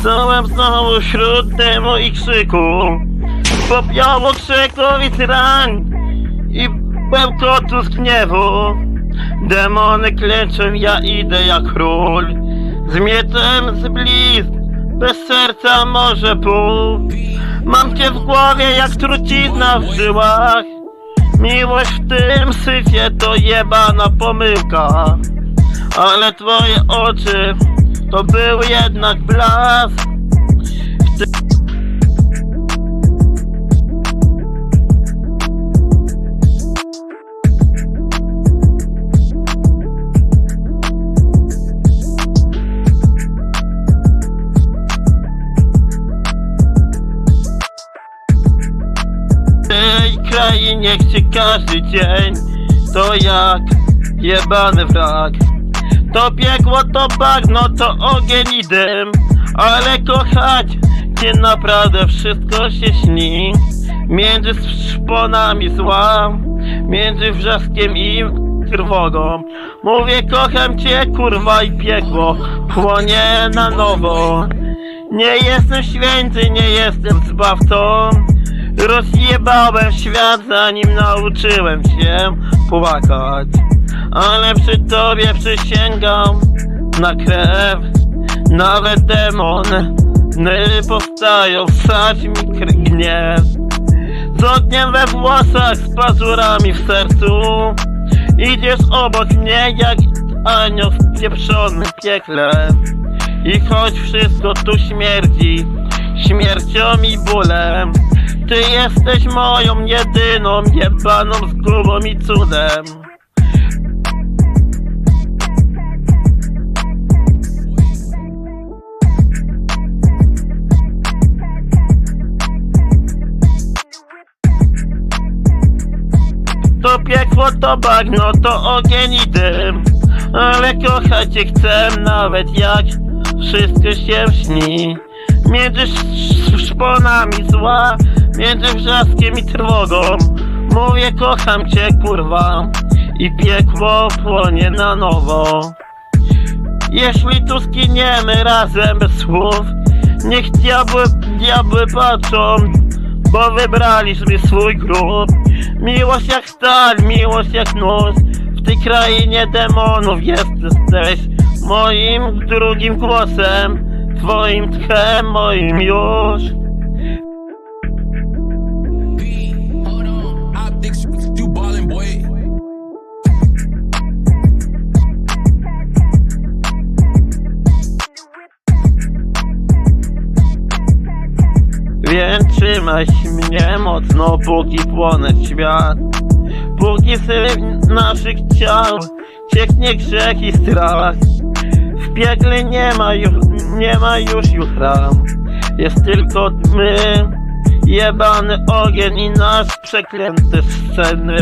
Stałem znowu wśród dymu i krzyku. Popiało krzykowic rań I bełkotu z gniewu. Demony klęczą, ja idę jak król. Z mieczem z blizn Bez serca może pół Mam cię w głowie jak trucizna w żyłach. Miłość w tym syfie to jebana pomyłka. Ale twoje oczy to był jednak blask. W tej krainie, gdzie każdy dzień. To jak jebany wrak To piekło, to bagno, to ogień i dym. Ale kochać, gdzie naprawdę wszystko się śni. Między szponami zła, między wrzaskiem i trwogą. Mówię kocham cię kurwa i piekło płonie na nowo. Nie jestem święty, nie jestem zbawcą. Rozjebałem świat zanim nauczyłem się płakać Ale przy tobie przysięgam na krew. Nawet demony powstają, wsadź mi gniew. Z ogniem we włosach, z pazurami w sercu. Idziesz obok mnie jak anioł w pieprzonym piekle. I choć wszystko tu śmierdzi Śmiercią i bólem Ty jesteś moją jedyną jebaną zgubą i cudem To piekło, to bagno, to ogień i dym. Ale kochać cię chcę nawet jak wszystko się śni Między sz- szponami zła, między wrzaskiem i trwogą. Mówię kocham cię kurwa i piekło płonie na nowo. Jeśli tu skiniemy razem bez słów Niech diabły, diabły patrzą Bo wybraliśmy swój grób Miłość jak stal, miłość jak nóż W tej krainie demonów jesteś Moim drugim głosem. Twoim tchem, moim już Więc trzymaj mnie mocno, póki płonę świat. Póki syf naszych ciał cieknie grzech i strach. W piekle nie ma już, nie ma już jutra Jest tylko my, jebany ogień i nasz przeklęty sceny